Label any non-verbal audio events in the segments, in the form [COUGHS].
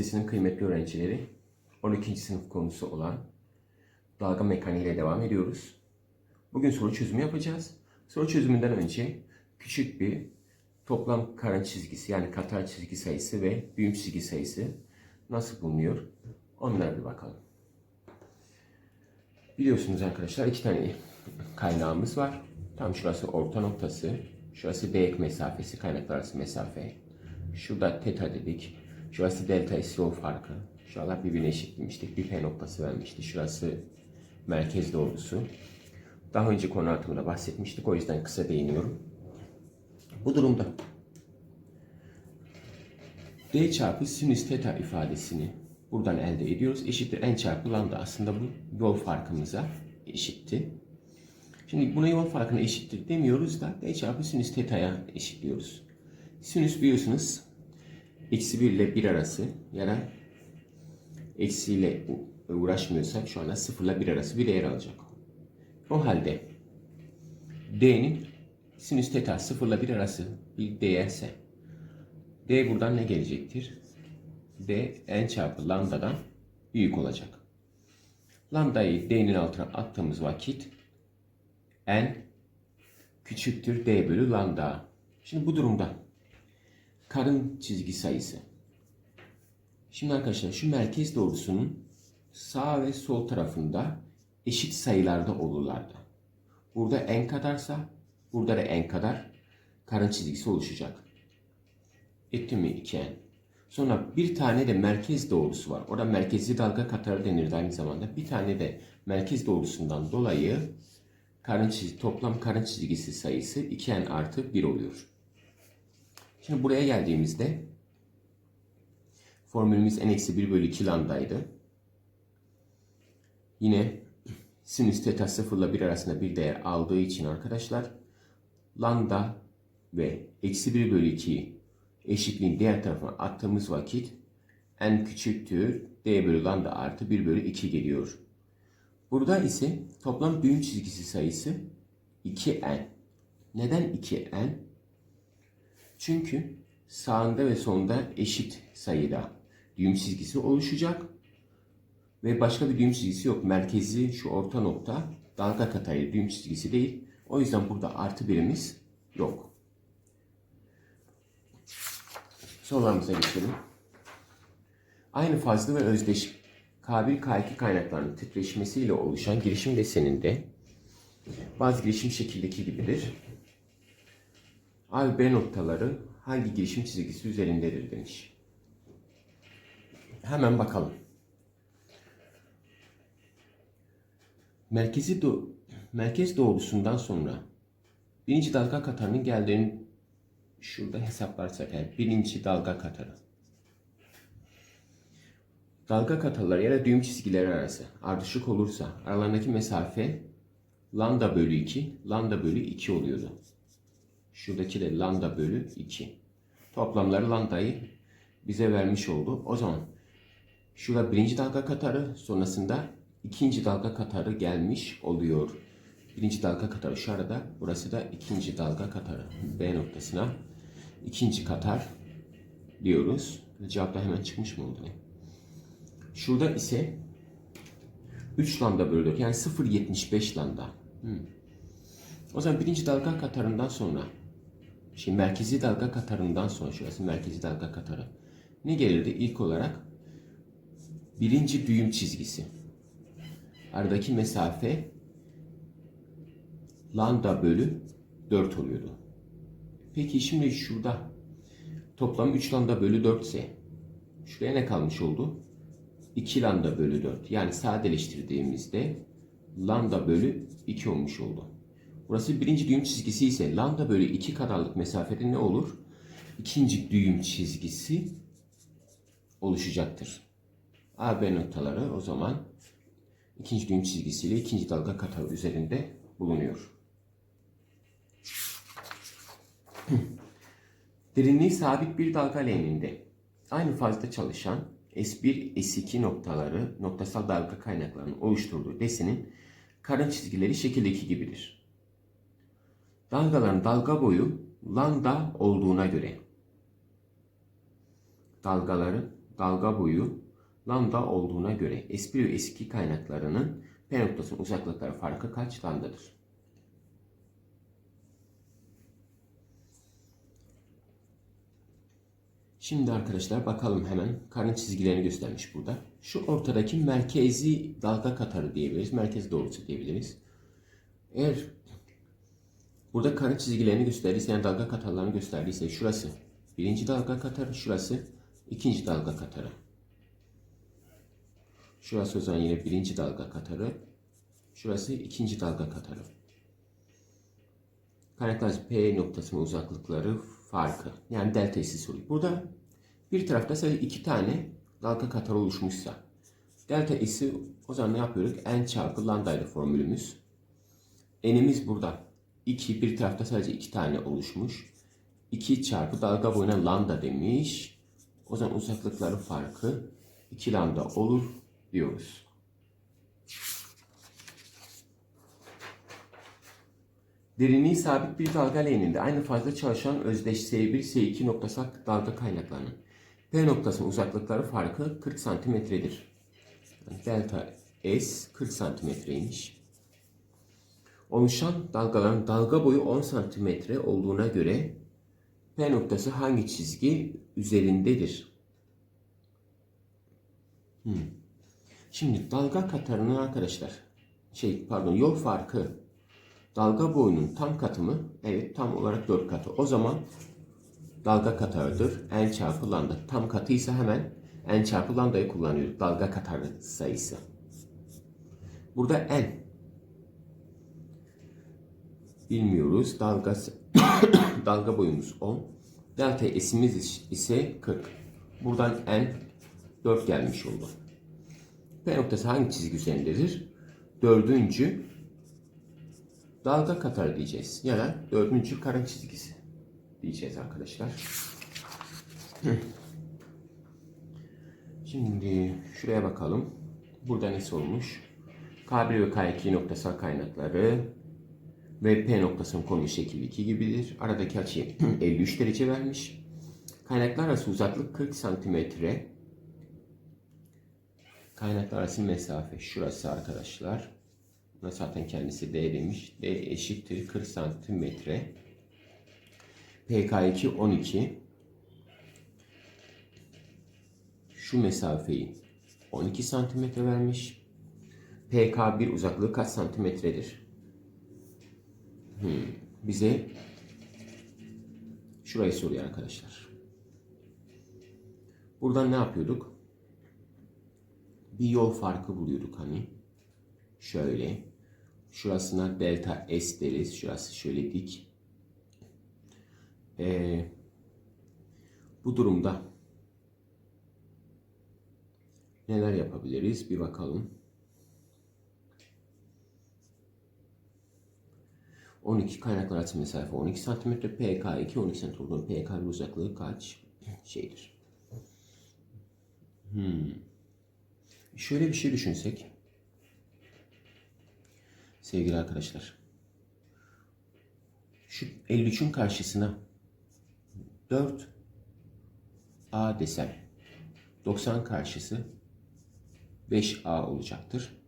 Lisesi'nin kıymetli öğrencileri 12. sınıf konusu olan dalga mekaniği ile devam ediyoruz. Bugün soru çözümü yapacağız. Soru çözümünden önce küçük bir toplam karın çizgisi yani katar çizgi sayısı ve büyüm çizgi sayısı nasıl bulunuyor onlara bir bakalım. Biliyorsunuz arkadaşlar iki tane kaynağımız var. Tam şurası orta noktası. Şurası D mesafesi, kaynaklar arası mesafe. Şurada teta dedik. Şurası delta ise yol farkı. Şuralar birbirine eşitlemiştik. Bir P noktası vermişti. Şurası merkez doğrusu. Daha önce konu hakkında bahsetmiştik. O yüzden kısa değiniyorum. Bu durumda D çarpı sinüs theta ifadesini buradan elde ediyoruz. Eşittir n çarpı lambda. Aslında bu yol farkımıza eşitti. Şimdi buna yol farkına eşittir demiyoruz da D çarpı sinüs theta'ya eşitliyoruz. Sinüs biliyorsunuz eksi 1 ile 1 arası ya da eksiyle uğraşmıyorsak şu anda 0 ile 1 arası bir değer alacak. O halde D'nin sinüs teta 0 ile 1 arası bir değerse D buradan ne gelecektir? D n çarpı lambdadan büyük olacak. Lambdayı D'nin altına attığımız vakit n küçüktür D bölü lambda. Şimdi bu durumda karın çizgi sayısı. Şimdi arkadaşlar şu merkez doğrusunun sağ ve sol tarafında eşit sayılarda olurlardı. Burada n kadarsa burada da n kadar karın çizgisi oluşacak. Etti mi 2n? Sonra bir tane de merkez doğrusu var. Orada merkezi dalga katarı denir aynı zamanda. Bir tane de merkez doğrusundan dolayı karın çizgi, toplam karın çizgisi sayısı 2n artı 1 oluyor. Şimdi buraya geldiğimizde formülümüz n-1 bölü 2 lambdaydı. Yine sinüs teta 0 ile 1 arasında bir değer aldığı için arkadaşlar lambda ve eksi 1 bölü 2 eşitliğin diğer tarafına attığımız vakit n küçüktür d bölü lambda artı 1 bölü 2 geliyor. Burada ise toplam büyüm çizgisi sayısı 2n. Neden 2n? Çünkü sağında ve solunda eşit sayıda düğüm çizgisi oluşacak ve başka bir düğüm çizgisi yok. Merkezi şu orta nokta dalga katayı düğüm çizgisi değil. O yüzden burada artı birimiz yok. Sorularımıza geçelim. Aynı fazlı ve özdeş K1 K2 kaynaklarının titreşmesiyle oluşan girişim deseninde bazı girişim şekildeki gibidir. A ve B hangi girişim çizgisi üzerindedir demiş. Hemen bakalım. Merkezi do merkez doğrusundan sonra birinci dalga katarının geldiğini şurada hesaplarsak yani birinci dalga katarı. Dalga katarları ya da düğüm çizgileri arası ardışık olursa aralarındaki mesafe lambda bölü 2, lambda bölü 2 oluyordu. Şuradaki de lambda bölü 2. Toplamları lambdayı bize vermiş oldu. O zaman şurada birinci dalga katarı sonrasında ikinci dalga katarı gelmiş oluyor. Birinci dalga katarı şu arada. Burası da ikinci dalga katarı. B noktasına ikinci katar diyoruz. Cevap da hemen çıkmış mı oldu? Şurada ise 3 lambda bölü 4 yani 0.75 lambda. Hmm. O zaman birinci dalga katarından sonra Şimdi merkezi dalga katarından sonra şurası merkezi dalga katarı. Ne gelirdi? İlk olarak birinci düğüm çizgisi. Aradaki mesafe lambda bölü 4 oluyordu. Peki şimdi şurada toplam 3 lambda bölü 4 ise şuraya ne kalmış oldu? 2 lambda bölü 4. Yani sadeleştirdiğimizde lambda bölü 2 olmuş oldu. Burası birinci düğüm çizgisi ise lambda bölü 2 kadarlık mesafede ne olur? İkinci düğüm çizgisi oluşacaktır. AB noktaları o zaman ikinci düğüm çizgisiyle ikinci dalga katarı üzerinde bulunuyor. [CLEARS THROAT] Derinliği sabit bir dalga leğeninde aynı fazda çalışan S1, S2 noktaları noktasal dalga kaynaklarının oluşturduğu desenin karın çizgileri şekildeki gibidir. Dalgaların dalga boyu lambda olduğuna göre dalgaların dalga boyu lambda olduğuna göre S1 ve S2 kaynaklarının P noktasının uzaklıkları farkı kaç lambdadır? Şimdi arkadaşlar bakalım hemen karın çizgilerini göstermiş burada. Şu ortadaki merkezi dalga katarı diyebiliriz. Merkez doğrusu diyebiliriz. Eğer burada karın çizgilerini gösterdiyse yani dalga katarlarını gösterdiyse şurası birinci dalga katarı, şurası ikinci dalga katarı. Şurası o zaman yine birinci dalga katarı. Şurası ikinci dalga katarı. Kaynaklar P noktasının uzaklıkları farkı. Yani delta S'i soruyor. Burada bir tarafta sadece iki tane dalga katarı oluşmuşsa delta S'i o zaman ne yapıyoruz? N çarpı lambda ile formülümüz. N'imiz burada. 2 bir tarafta sadece iki tane oluşmuş. 2 çarpı dalga boyuna lambda demiş. O zaman uzaklıkları farkı 2 lambda olur diyoruz. Derinliği sabit bir dalga leğeninde aynı fazla çalışan özdeş S1, S2 noktasal dalga kaynaklarının P noktasının uzaklıkları farkı 40 santimetredir. Yani delta S 40 santimetreymiş. Oluşan dalgaların dalga boyu 10 santimetre olduğuna göre P noktası hangi çizgi üzerindedir? Hmm. Şimdi dalga katarının arkadaşlar şey pardon yol farkı dalga boyunun tam katı mı? Evet tam olarak 4 katı. O zaman dalga katarıdır. N çarpı lambda. Tam katıysa hemen N çarpı lambdayı kullanıyoruz. Dalga katarı sayısı. Burada N. Bilmiyoruz. Dalga [COUGHS] dalga boyumuz 10. Delta S'imiz ise 40. Buradan N 4 gelmiş oldu. P noktası hangi çizgi üzerindedir? Dördüncü dalga katarı diyeceğiz. Ya da dördüncü karın çizgisi diyeceğiz arkadaşlar. Şimdi şuraya bakalım. Burada ne sormuş? K1 ve K2 noktasal kaynakları ve P noktasının konumu şekil 2 gibidir. Aradaki açıyı 53 [CLEARS THROAT] derece vermiş. Kaynaklar arası uzaklık 40 santimetre. Kaynaklar arası mesafe şurası arkadaşlar. Buna zaten kendisi D demiş. D eşittir 40 santimetre. PK2 12. Şu mesafeyi 12 santimetre vermiş. PK1 uzaklığı kaç santimetredir? Hmm. Bize şurayı soruyor arkadaşlar. Buradan ne yapıyorduk? Bir yol farkı buluyorduk hani. Şöyle. Şurasına delta S deriz. Şurası şöyle dik. Ee, bu durumda neler yapabiliriz? Bir bakalım. 12 kaynaklar arası mesafe 12 cm, PK2 12 cm olduğunu PK uzaklığı kaç şeydir? Hmm. Şöyle bir şey düşünsek. Sevgili arkadaşlar. Şu 53'ün karşısına 4 A desem 90 karşısı 5A olacaktır.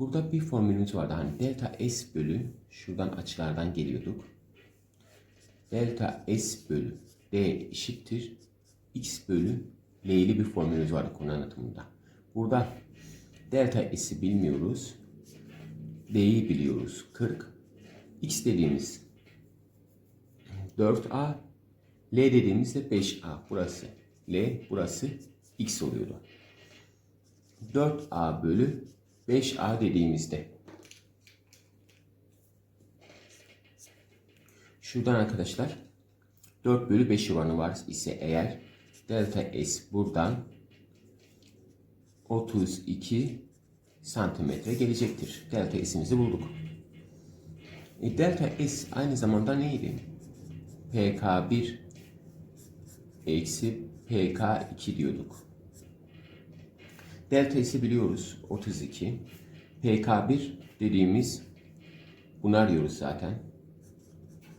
Burada bir formülümüz vardı. Hani delta S bölü şuradan açılardan geliyorduk. Delta S bölü D eşittir. X bölü L'li bir formülümüz vardı konu anlatımında. Burada delta S'i bilmiyoruz. D'yi biliyoruz. 40. X dediğimiz 4A. L dediğimiz de 5A. Burası L, burası X oluyordu. 4A bölü 5A dediğimizde şuradan arkadaşlar 4 bölü 5 oranı var ise eğer delta S buradan 32 santimetre gelecektir. Delta S'imizi bulduk. E, delta S aynı zamanda neydi? PK1 eksi PK2 diyorduk. Delta biliyoruz 32. PK1 dediğimiz bunu arıyoruz zaten.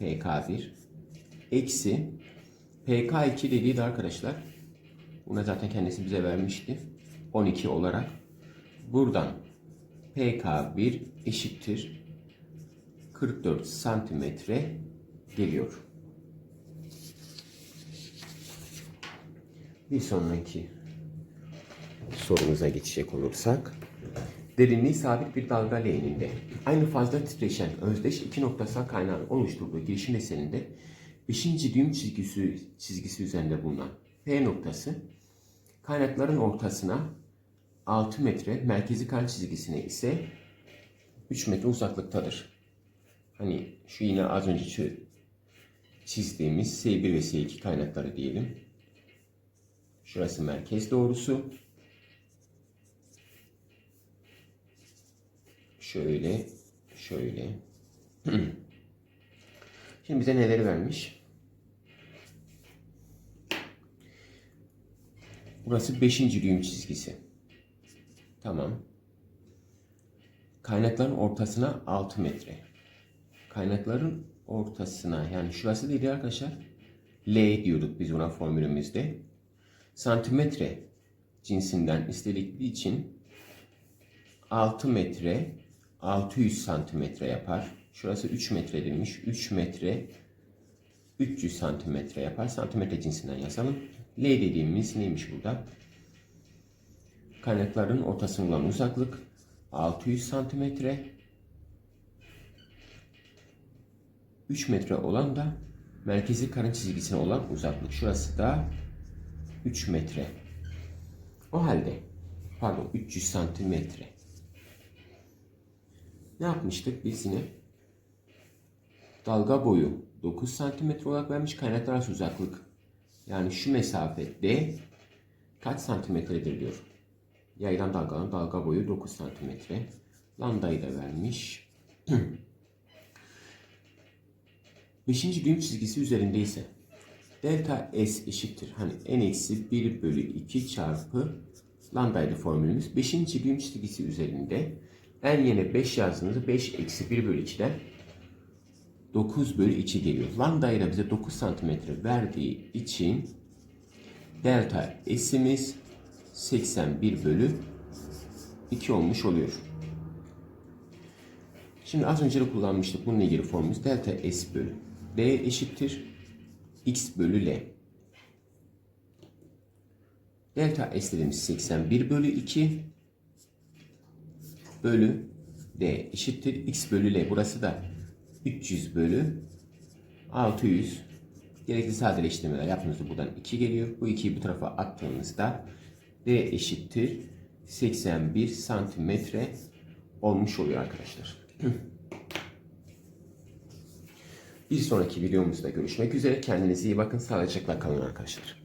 PK1 eksi PK2 dediği de arkadaşlar buna zaten kendisi bize vermişti. 12 olarak buradan PK1 eşittir 44 santimetre geliyor. Bir sonraki sorumuza geçecek olursak derinliği sabit bir dalga leğeninde aynı fazla titreşen özdeş iki noktasal kaynağın oluşturduğu girişim deseninde 5. düğüm çizgisi, çizgisi üzerinde bulunan P noktası kaynakların ortasına 6 metre, merkezi kan çizgisine ise 3 metre uzaklıktadır. Hani şu yine az önce çi- çizdiğimiz S1 ve S2 kaynakları diyelim. Şurası merkez doğrusu. Şöyle, şöyle. [CLEARS THROAT] Şimdi bize neleri vermiş? Burası 5. düğüm çizgisi. Tamam. Kaynakların ortasına 6 metre. Kaynakların ortasına yani şurası değil arkadaşlar. L diyorduk biz ona formülümüzde. Santimetre cinsinden istedikleri için 6 metre 600 santimetre yapar. Şurası 3 metre edilmiş. 3 metre 300 santimetre yapar. Santimetre cinsinden yazalım. L dediğimiz neymiş burada? Kaynakların ortasına olan uzaklık 600 santimetre. 3 metre olan da merkezi karın çizgisine olan uzaklık. Şurası da 3 metre. O halde pardon 300 santimetre. Ne yapmıştık biz yine? Dalga boyu 9 santimetre olarak vermiş kaynaklar arası uzaklık. Yani şu mesafe D kaç santimetredir diyor. Yayılan dalganın dalga boyu 9 santimetre. Lambdayı da vermiş. [CLEARS THROAT] Beşinci düğüm çizgisi üzerinde ise delta S eşittir. Hani n eksi 1 bölü 2 çarpı lambdaydı formülümüz. Beşinci düğüm çizgisi üzerinde n yerine 5 yazdığınızda 5 eksi 1 bölü 2'den 9 bölü 2 geliyor. Lambdayı da bize 9 santimetre verdiği için delta S'imiz 81 bölü 2 olmuş oluyor. Şimdi az önce de kullanmıştık bununla ilgili formülümüz delta S bölü D eşittir X bölü L. Delta S dediğimiz 81 bölü 2 bölü D eşittir X bölü L. Burası da 300 bölü 600 gerekli sadeleştirmeler yaptığımızda buradan 2 geliyor. Bu 2'yi bu tarafa attığımızda D eşittir 81 santimetre olmuş oluyor arkadaşlar. Bir sonraki videomuzda görüşmek üzere. Kendinize iyi bakın. Sağlıcakla kalın arkadaşlar.